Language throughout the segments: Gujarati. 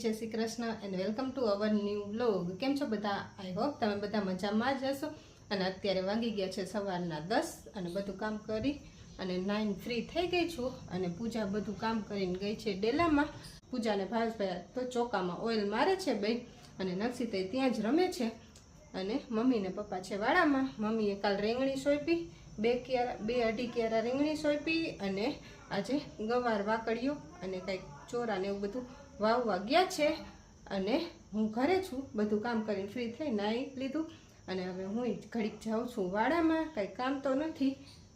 જય Shri Krishna and welcome to our new blog કેમ છો બધા? આઈ હોપ તમે બધા મજામાં જ હશો. અને અત્યારે વાગી ગયા છે સવારના દસ અને બધું કામ કરી અને નાઇન ફ્રી થઈ ગઈ છું અને પૂજા બધું કામ કરીને ગઈ છે ડેલામાં. પૂજાને ભાવેશભાઈ તો ચોકામાં ઓઇલ મારે છે બે અને નક્ષિતે ત્યાં જ રમે છે. અને મમ્મી ને પપ્પા છે વાડામાં. મમ્મીએ કાલ રીંગણી સોંપી, બે ક્યારા, બે અઢી ક્યારા રીંગણી સોંપી અને આજે ગવાર વાકડીઓ અને કંઈક ચોરા ને એવું બધું વાવવા ગયા છે અને હું ઘરે છું. બધું કામ કરીને ફ્રી થઈ નાહી લીધું. અને હવે હું ઘડીક જાઉં છું વાડામાં. કંઈ કામ તો નથી.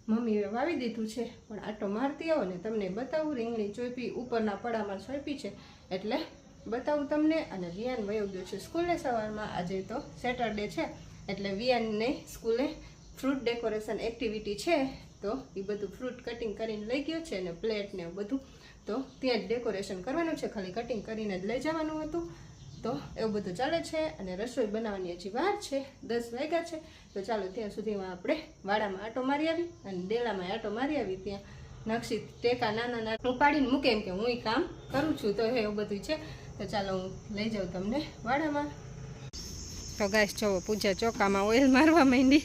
મમ્મીએ વાવી દીધું છે, પણ આટો મારતી આવો ને તમને બતાવું. રીંગણી ચોપી ઉપરના પડામાં સોંપી છે, એટલે બતાવું તમને. અને વિયાન વયો ગયો છે સ્કૂલે સવારમાં. આજે તો સેટરડે છે, એટલે વિયાનને સ્કૂલે ફ્રૂટ ડેકોરેશન એક્ટિવિટી છે. તો એ બધું ફ્રૂટ કટિંગ કરીને લઈ ગયો છે અને પ્લેટ ને બધું. તો ત્યાં જ ડેકોરેશન કરવાનું છે. ખાલી કટિંગ કરીને જ લઈ જવાનું હતું. તો એવું બધું ચાલે છે અને રસોઈ બનાવવાની હજી વાર છે. દસ વાગ્યા છે. તો ચાલો ત્યાં સુધીમાં આપણે વાડામાં આટો મારી આવી અને ડેલામાં આટો મારી આવી. ત્યાં નકશી ટેકા નાના નાના ઉપાડીને મૂકે એમ કે હું એ કામ કરું છું. તો એવું બધું છે. તો ચાલો હું લઈ જાઉં તમને વાડામાં. તો ગાય જોવો, પૂજા ચોકામાં ઓઇલ મારવા માંડી.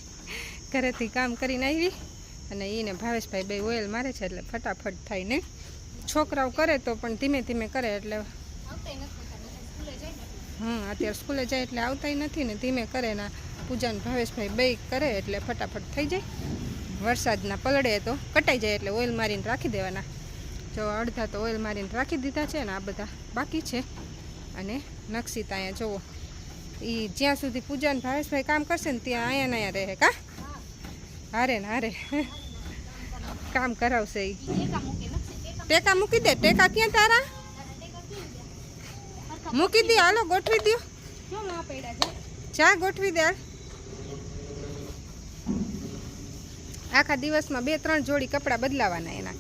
ઘરેથી કામ કરીને આવી. અને એને ભાવેશભાઈ બે ઓઇલ મારે છે એટલે ફટાફટ થાય ને. છોકરાઓ કરે તો પણ ધીમે ધીમે કરે એટલે હમ અત્યારે સ્કૂલે જાય એટલે આવતાય નથી ને ધીમે કરે ને પૂજાને ભાવેશભાઈ બે કરે એટલે ફટાફટ થઈ જાય. વરસાદના પલળે તો કટાઈ જાય એટલે ઓઇલ મારીને રાખી દેવાના. જો અડધા તો ઓઇલ મારીને રાખી દીધા છે ને આ બધા બાકી છે. અને નકશી ત્યાં જુઓ. એ જ્યાં સુધી પૂજાને ભાવેશભાઈ કામ કરશે ને ત્યાં અહીંયા ને અહીંયા રહે કા? હારે ને હારે. કામ કરાવશે એ ટેકા મૂકી દે. ટેકા ક્યાં તારા? મૂકી દે. હાલો, ગોઠવી દો ચા ગોઠવી દે આખા દિવસમાં બે, ત્રણ જોડી કપડાં બદલાવાના એના.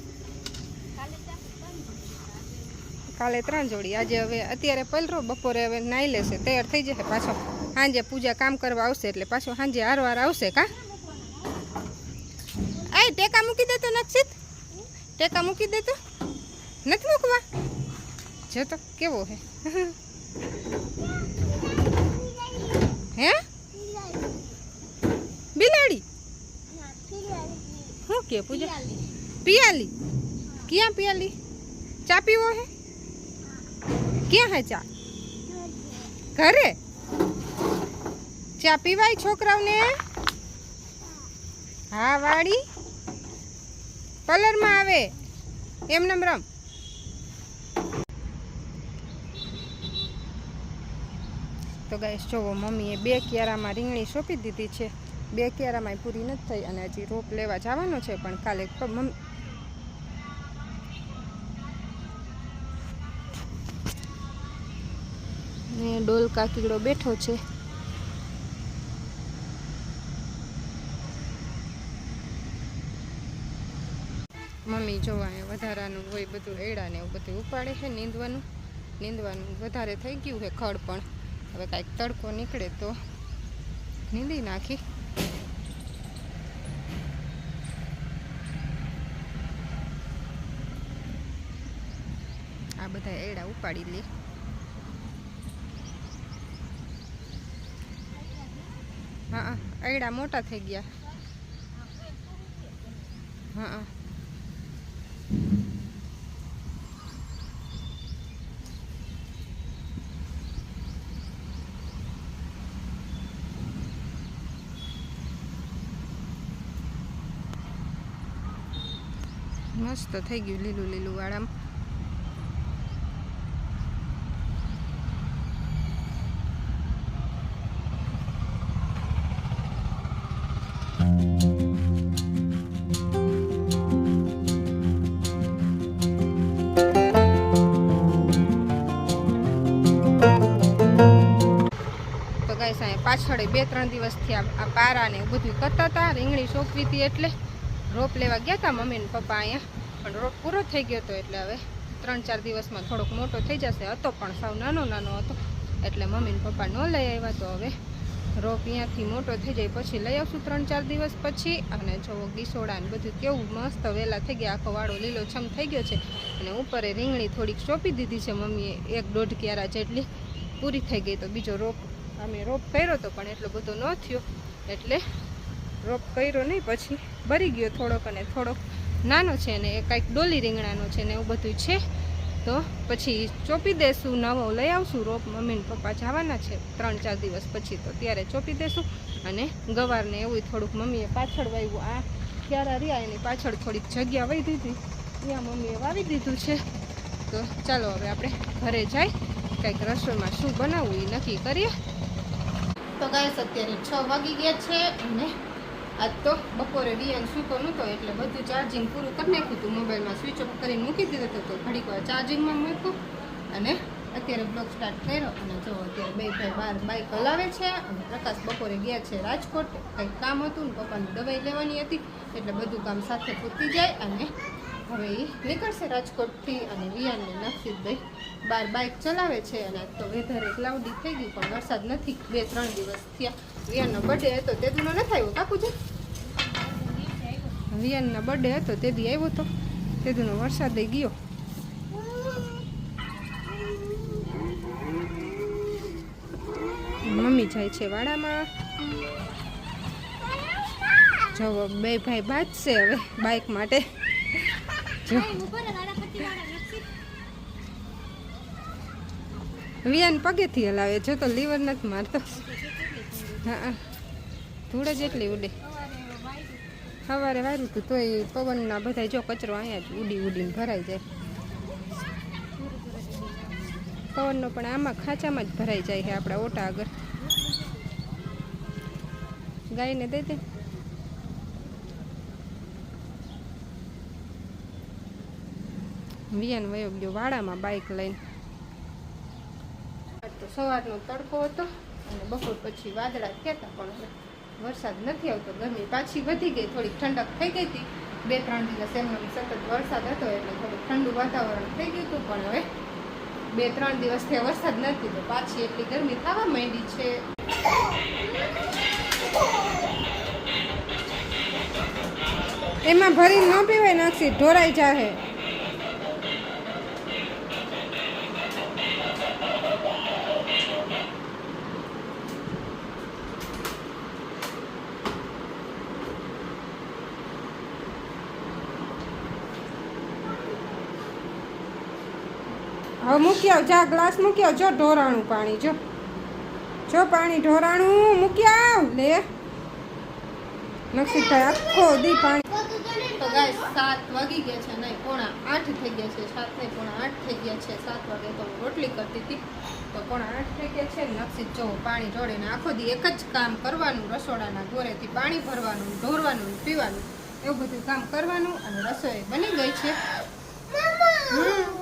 કાલે ત્રણ જોડી. આજે હવે, અત્યારે પલરો, બપોરે હવે નાઈ લેશે. તૈયાર થઈ જશે પાછો. સાંજે પૂજા કામ કરવા આવશે એટલે પાછો સાંજે હારવાર આવશે, કા? એ ટેકા મૂકી દે તો નક્ષિત ટેકા મૂકી દે તો. નથી મૂકવા જો તો કેવો હે હે બિલાડી શું કે પૂજા પિયાલી ક્યાં પિયાલી ચા પીવો હે ક્યાં હે ચા ઘરે ચા પીવાય છોકરાઓને હા વાડી કલરમાં આવે એમ નમ રમ તો ગાઈશ જોવો, મમ્મીએ બે ક્યારામાં રીંગણી સોંપી દીધી છે. બે ક્યારામાં પૂરી નથી થઈ અને હજી રોપ લેવા જવાનો છે, પણ કાલે મમ્મી ને ડોલ કાકીડો બેઠો છે. મમ્મી જોવા વધારાનું હોય બધું એડા ને એવું બધું ઉપાડે છે, નીંદવાનું. નીંદવાનું વધારે થઈ ગયું છે, ખડ પણ. હવે કાંઈક તડકો નીકળે તો નીંદી નાખી. આ બધા એડા ઉપાડી લે. હા એડા મોટા થઈ ગયા. હા. મસ્ત થઈ ગયું લીલું લીલું વાળામાં. પાછળ બે ત્રણ દિવસથી આ પારા ને બધું કરતા હતા, રીંગણી સોંપવી હતી એટલે રોપ લેવા ગયા હતા મમ્મી ને પપ્પા અહીંયા. પણ રોપ પૂરો થઈ ગયો હતો એટલે હવે ત્રણ ચાર દિવસમાં થોડોક મોટો થઈ જશે. હતો પણ સાવ નાનો નાનો હતો. એટલે મમ્મી ને પપ્પા ન લઈ આવ્યા તો હવે રોપ અહીંયાથી મોટો થઈ જાય પછી લઈ આવશું ત્રણ ચાર દિવસ પછી. અને જો ગીસોડા ને બધું કેવું મસ્ત વહેલા થઈ ગયા. આખો વાળો લીલો છમ થઈ ગયો છે. અને ઉપર રીંગણી થોડીક ચોપી દીધી છે મમ્મીએ. એક દોઢ ક્યારા જેટલી પૂરી થઈ ગઈ તો બીજો રોપ અમે રોપ કર્યો તો પણ એટલો બધો ન થયો. એટલે રોપ કર્યો નહીં, પછી ભરી ગયો થોડોક અને થોડોક નાનો છે ને એ કાંઈક ડોલી રીંગણાનો છે ને એવું બધું છે. તો પછી ચોપી દેશું નવો લઈ આવશું રોપ. મમ્મી ને પપ્પા જવાના છે ત્રણ ચાર દિવસ પછી, તો ત્યારે ચોપી દેશું અને ગવારને એવું થોડુંક મમ્મીએ પાછળ વાવ્યું આ ક્યારા રહ્યા, એની પાછળ થોડીક જગ્યા વહી દીધી. ત્યાં મમ્મીએ વાવી દીધું છે. તો ચાલો હવે આપણે ઘરે જાય, કંઈક રસોઈમાં શું બનાવવું એ નક્કી કરીએ. તો ગાય અત્યારે છ વાગી ગયા છે અને આજ તો બપોરે વીએન સૂતો નહોતો, એટલે બધું ચાર્જિંગ પૂરું કરી નાખ્યું હતું. મોબાઈલમાં સ્વિચ ઓફ કરીને મૂકી દીધો હતો ઘડીક વાર ચાર્જિંગમાં મૂક્યું. અને અત્યારે બ્લોગ સ્ટાર્ટ કર્યો. અને જો અત્યારે બે ભાઈ બહાર બાઇક હલાવે છે અને પ્રકાશ બપોરે ગયા છે રાજકોટ. કંઈક કામ હતું ને પપ્પાની દવાઈ લેવાની હતી, એટલે બધું કામ સાથે પૂરતી જાય અને હવે એ નીકળશે રાજકોટથી અને વિયાનને નસીબભાઈ બાર બાઇક ચલાવે છે અને તો વેધર ક્લાઉડી થઈ ગયું પણ વરસાદ નથી. બે ત્રણ દિવસ થયા. વિયાનનો બર્થડે હતો તે દીનો નથી આવ્યો, કાકુજી? વિયાનના બર્થડે હતો તે દી આવ્યો તો. તે દીનો વરસાદ ગયો. મમ્મી જાય છે વાડામાં. જો બે ભાઈ બાજશે હવે બાઇક માટે. વિયાન પગેથી હલાવે જો તો લીવર નથી મારતો. હા ધૂળ જ એટલી ઉડે. સવારે વાર્યું હતું તોય પવનના બધા જો કચરો અહીંયા જ ઉડી ઉડીને ભરાઈ જાય. પવનનો પણ આમાં ખાંચામાં જ ભરાઈ જાય છે આપણા ઓટા આગળ. ગાયને દઈ દે. વિયાન વયો ગયો વાડામાં બાઇક લઈને તો સવારનો તડકો હતો અને બપોર પછી વાદળા કહેતા પણ વરસાદ નથી આવતો. ગરમી પાછી વધી ગઈ થોડીક ઠંડક થઈ ગઈ હતી. બે ત્રણ દિવસ એમનો સતત વરસાદ હતો એટલે થોડું ઠંડુ વાતાવરણ થઈ ગયું હતું પણ હવે બે ત્રણ દિવસથી વરસાદ નથી તો પાછી એટલી ગરમી થવા માંડી છે. એમાં ભરી ન પીવાય નાખી ઢોરાઈ જાહે. હવે મૂકી આવ જા ગ્લાસ મૂકી આવ. જો ઢોરાણું પાણી જો. જો પાણી ઢોરાણું મૂકી આવ. લે. નક્ષીભાઈ આખો દી પાણી. તો ગાય સાત વાગી ગયા છે નહીં પોણા આઠ થઈ ગયા છે સાત નહીં પોણા આઠ થઈ ગયા છે. સાત વાગે તો રોટલી કરતી હતી. તો પોણા આઠ થઈ ગયા છે. નક્ષિત જો પાણી જોડીને આખો દી એક જ કામ કરવાનું રસોડાના ગોરેથી પાણી ભરવાનું ઢોરવાનું પીવાનું એવું બધું કામ કરવાનું અને રસોઈ બની ગઈ છે. હમ.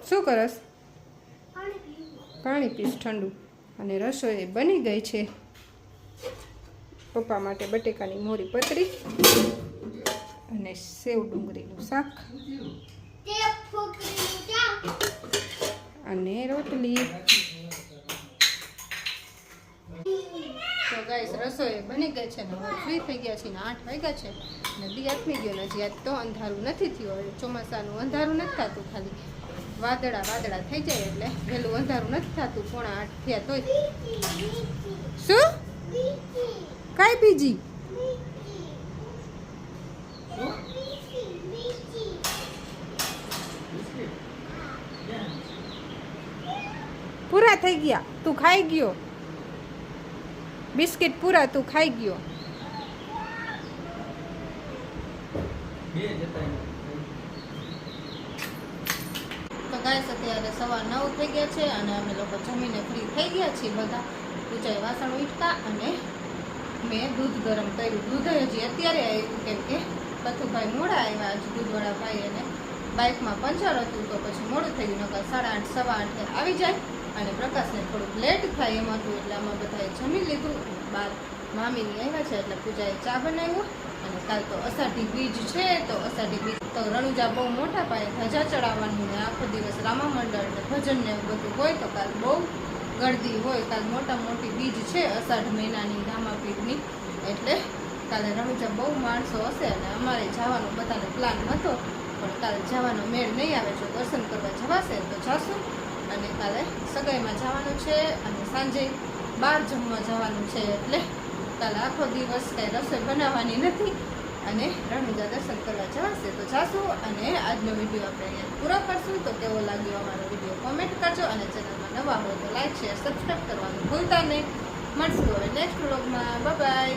શું કરસ? પાણી પીશ ઠંડુ. અને રસોઈ બની ગઈ છે. પપ્પા માટે બટેકાની મોરી પતરી અને સેવ ડુંગળીનું શાક. અને રોટલી. તો ગાઈસ રસોઈ બની ગઈ છે ને ફ્રી થઈ ગયા છે ને આઠ વાગ્યા છે. ને દી આથમી ગયો ને હજી આજ તો અંધારું નથી થયું. હવે ચોમાસાનું અંધારું નથી થતું ખાલી. વાદળા વાદળા થઈ જાય એટલે વહેલું અંધારું નથી થતું, પોણા આઠ થયા તોય. શું? કઈ બીજી? પૂરા થઈ ગયા. તું ખાઈ ગયો. બિસ્કિટ પૂરા, તું ખાઈ ગયો તો ગાઈસ, અત્યારે સવા નવ થઈ ગયા છે અને અમે લોકો જમીને ફ્રી થઈ ગયા છીએ બધા. ઊંચાઈ વાસણ ઉઠતા અને મેં દૂધ ગરમ કર્યું. દૂધ હજી અત્યારે આવ્યું કેમ કે પથુભાઈ મોડા આવ્યા આજે દૂધવાળા ભાઈ અને બાઇકમાં પંચર હતું તો પછી મોડું થઈ ગયું નકર સાડા આઠ, સવા આઠે આવી જાય અને પ્રકાશને થોડુંક લેટ થાય એમ હતું એટલે અમે બધાએ જમી લીધું. બાર મામીની આવ્યા છે એટલે પૂજાએ ચા બનાવ્યો. કાલ તો અષાઢી બીજ છે, તો અષાઢી બીજ તો રણુજા બહુ મોટા પાયે ધજા ચડાવવાનું ને આખો દિવસ રામા મંડળ ભજન ને એવું બધું હોય, તો કાલ બહુ ગળદી હોય, કાલ મોટા મોટી બીજ છે અષાઢ મહિનાની રામાપીઠની એટલે કાલે રણુજા બહુ માણસો હશે અને અમારે જવાનો બધાનો પ્લાન હતો, પણ કાલે જવાનો મેળ નહીં આવે, જો દર્શન કરવા જવાશે તો જાશું. અને કાલે સગાઈમાં જવાનું છે અને સાંજે બહાર જમવા જવાનું છે, એટલે કાલે આખો દિવસ કંઈ રસોઈ બનાવવાની નથી અને રણુજા દર્શન કરવા જવાશે તો જાશું અને આજનો વીડિયો આપણે અહીંયા પૂરો કરશું. તો કેવો લાગ્યો અમારો વીડિયો? કોમેન્ટ કરજો અને ચેનલમાં નવા હોય તો લાઈક શેર સબસ્ક્રાઈબ કરવાનું ભૂલતા નહીં. મળશું હવે નેક્સ્ટ વ્લોગમાં બાય